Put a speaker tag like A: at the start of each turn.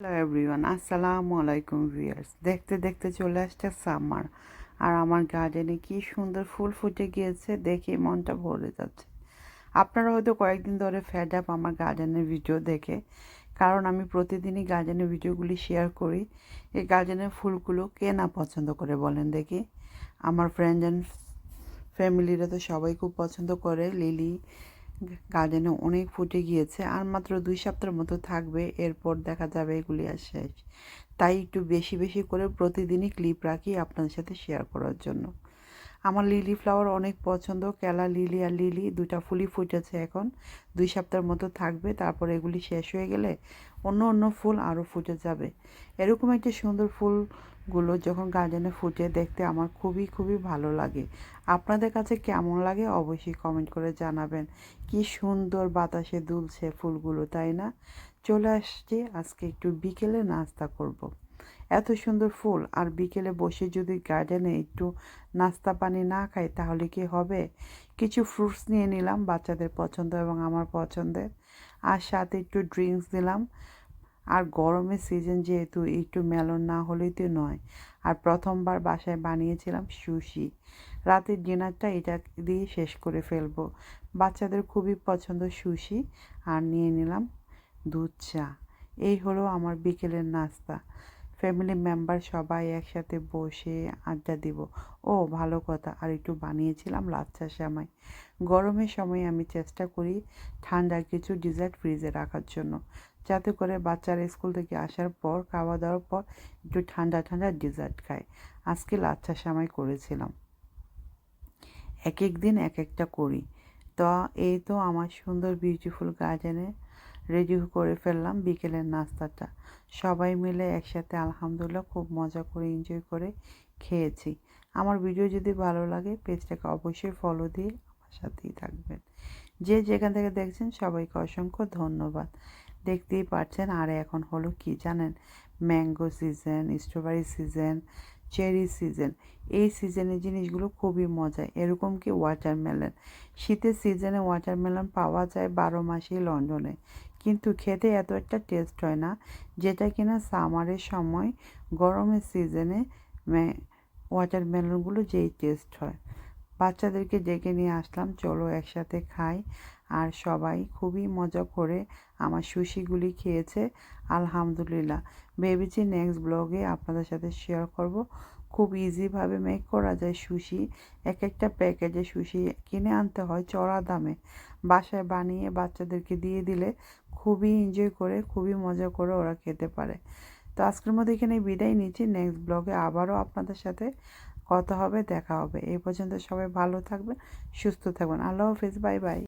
A: Hello everyone আসসালামু আলাইকুম viewers দেখতে দেখতে চলে আসছে সামার আর আমার গার্ডেনে কি সুন্দর ফুল ফুটে গিয়েছে দেখে মনটা ভরে যাচ্ছে। আপনারা হয়তো কয়েকদিন ধরে ফ্যাড আপ আমার গার্ডেনের ভিডিও দেখে। কারণ আমি প্রতিদিনই গার্ডেনের ভিডিওগুলি শেয়ার করি। এই গার্ডেনের ফুলগুলো কে না পছন্দ করে বলেন দেখি। আমার ফ্রেন্ড অ্যান্ড ফ্যামিলিরা তো সবাই খুব পছন্দ করে। লিলি গার্ডেনে অনেক ফুটে গিয়েছে আর মাত্র দুই সপ্তাহের মতো থাকবে, এরপর দেখা যাবে এগুলি আর শেষ। তাই একটু বেশি বেশি করে প্রতিদিনই ক্লিপ রাখি আপনাদের সাথে শেয়ার করার জন্য। আমার লিলি ফ্লাওয়ার অনেক পছন্দ, কেলা, লিলি আর লিলি দুটা ফুলই ফুটেছে এখন। দুই সপ্তাহের মতো থাকবে, তারপর এগুলি শেষ হয়ে গেলে অন্য অন্য ফুল আরও ফুটে যাবে। এরকম একটি সুন্দর ফুলগুলো যখন গার্ডেনে ফুটে, দেখতে আমার খুবই খুবই ভালো লাগে। আপনাদের কাছে কেমন লাগে অবশ্যই কমেন্ট করে জানাবেন। কি সুন্দর বাতাসে দুলছে ফুলগুলো, তাই না? চলে আসছি আজকে একটু বিকেলে নাস্তা করব। এত সুন্দর ফুল। আর বিকেলে বসে যদি গার্ডেনে একটু নাস্তা পানি না খাই, তাহলে কি হবে? কিছু ফ্রুটস নিয়ে নিলাম বাচ্চাদের পছন্দ এবং আমার পছন্দের। আর সাথে একটু ড্রিঙ্কস দিলাম। আর গরমের সিজন যেহেতু একটু মেলন না হলেই তো নয়। আর প্রথমবার বাসায় বানিয়েছিলাম সুশি রাতের ডিনারটা এটা দিয়ে শেষ করে ফেলব। বাচ্চাদের খুবই পছন্দ সুশি আর নিয়ে নিলাম দুধ চা। এই হলো আমার বিকেলের নাস্তা। ফ্যামিলি মেম্বার সবাই একসাথে বসে আড্ডা দিব। ও, ভালো কথা। আর একটু বানিয়েছিলাম লাচ্ছা সামাই। গরমের সময় আমি চেষ্টা করি ঠান্ডা কিছু ডিজার্ট ফ্রিজে রাখার জন্য। যাতে করে বাচ্চারা স্কুল থেকে আসার পর খাওয়া দাওয়ার পর একটু ঠান্ডা ঠান্ডা ডিজার্ট খায়। আজকে লাচ্ছা সময় করেছিলাম। এক এক দিন এক একটা করি। তো, এই তো আমার সুন্দর বিউটিফুল গার্ডেনে রেডি করে ফেললাম বিকেলের নাস্তাটা। সবাই মিলে একসাথে আলহামদুলিল্লাহ খুব মজা করে এনজয় করে খেয়েছি। আমার ভিডিও যদি ভালো লাগে পেজটাকে অবশ্যই ফলো দিয়ে আমার সাথেই থাকবেন। যে যেখান থেকে দেখছেন সবাইকে অসংখ্য ধন্যবাদ। দেখতেই পাচ্ছেন আর এখন হলো কি জানেন? Mango season strawberry season cherry season. এই সিজনের জিনিসগুলো খুবই মজা। এরকম কি ওয়াটারমেলন শীতের সিজনে ওয়াটারমেলন পাওয়া যায় বারো মাসেই লন্ডনে। কিন্তু খেতে এত একটা টেস্ট হয় না, যেটা কিনা সামারের সময় গরমের সিজনে ওয়াটারমেলনগুলো যেই টেস্ট হয়। বাচ্চাদেরকে ডেকে নিয়ে আসলাম, চলো একসাথে খাই। আর সবাই খুবই মজা করে আমার সুশিগুলি খেয়েছে। আলহামদুলিল্লাহ। ভেবেছি নেক্সট ব্লগে আপনাদের সাথে শেয়ার করব। খুব ইজিভাবে মেক করা যায় সুশি। এক একটা প্যাকেজে সুশি কিনে আনতে হয় চড়া দামে। বাসায় বানিয়ে বাচ্চাদেরকে দিয়ে দিলে খুবই এনজয় করে, খুবই মজা করে ওরা খেতে পারে। তো আজকের মধ্যে এখানে বিদায় নিচ্ছি। নেক্সট ব্লগে আবারও আপনাদের সাথে কথা হবে, দেখা হবে। এই পর্যন্ত সবাই ভালো থাকবেন, সুস্থ থাকবেন। আল্লাহ হাফিজ বাই বাই